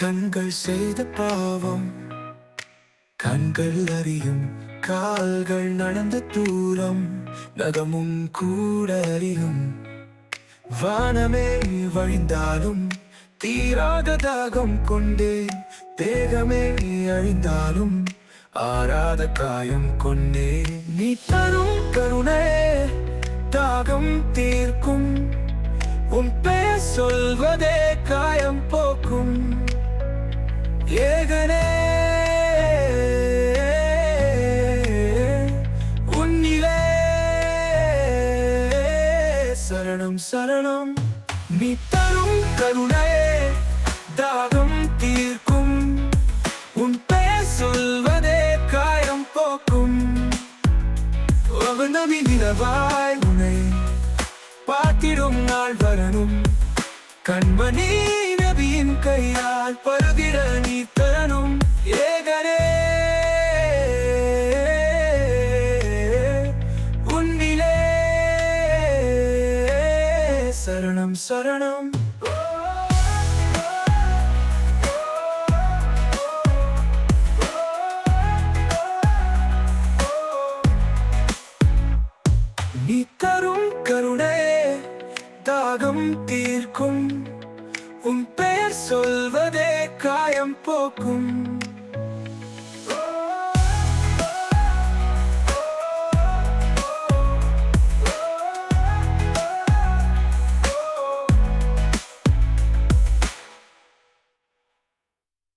கண்கள் செய்த பாவம். கண்கள் அறியும் கால்கள் நடந்த தூரம். நகமும் கூட அறியும். வானமே வழிந்தாலும் தீராத தாகம் கொண்டே தேகமே அழிந்தாலும் ஆறாத காயம் கொண்டே நீ தரும் கருணே தாகம் தீர்க்கும். உன் பெயர் சொல்வதே காயம் போக்கும். சரணம். நீ தரும் கருணையே தாகம் தீர்க்கும். உன் பெயர் சொல்வதே காயம் போக்கும். அவனவி நிலவாய் உனை பார்த்திடும் நாள் வரணும். கண்மணி நபியின் கையால் பருகிட சரணம் சரணம். நீ தரும் கருணையே தாகம் தீர்க்கும். உன் பெயர் சொல்வதே காயம் போக்கும்.